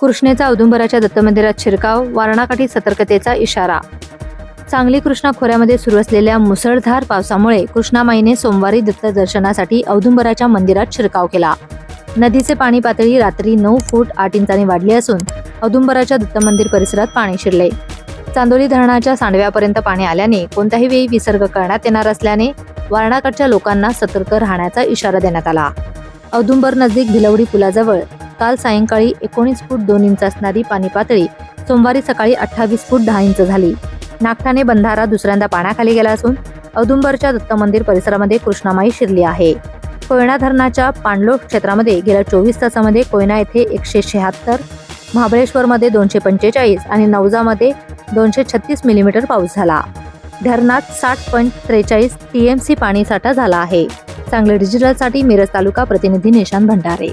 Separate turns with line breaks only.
कृष्णेचा औदुंबराच्या दत्त मंदिरात शिरकाव वारणाकाठी सतर्कतेचा इशारा. सांगली कृष्णा खोऱ्यामध्ये सुरू असलेल्या मुसळधार पावसामुळे कृष्णामाईने सोमवारी दत्त दर्शनासाठी औदुंबराच्या मंदिरात शिरकाव केला. नदीचे पाणी पातळी रात्री नऊ फूट आठ इंचांनी वाढली असून औदुंबराच्या दत्त मंदिर परिसरात पाणी शिरले. चांदोली धरणाच्या सांडव्यापर्यंत पाणी आल्याने कोणत्याही वेळी विसर्ग करण्यात येणार असल्याने वारणाकडच्या लोकांना सतर्क राहण्याचा इशारा देण्यात आला. औदुंबर नजीक भिलवडी पुलाजवळ काल सायंकाळी एकोणीस फूट दोन इंच असणारी पाणी पातळी सोमवारी सकाळी अठ्ठावीस फूट दहा इंच झाली. नागठाणे बंधारा दुसऱ्यांदा पाण्याखाली गेला असून औदुंबरच्या दत्त मंदिर परिसरामध्ये कृष्णामाई शिरली आहे. कोयना धरणाच्या पाणलोट क्षेत्रामध्ये गेल्या चोवीस तासामध्ये कोयना येथे एकशे शहात्तर महाबळेश्वरमध्ये दोनशे पंचेचाळीस आणि नवजामध्ये दोनशे छत्तीस मिलीमीटर पाऊस झाला. धरणात साठ पॉईंट त्रेचाळीस टीएमसी पाणीसाठा झाला आहे. सांगली डिजिटलसाठी मिरज तालुका प्रतिनिधी निशांत भंडारे.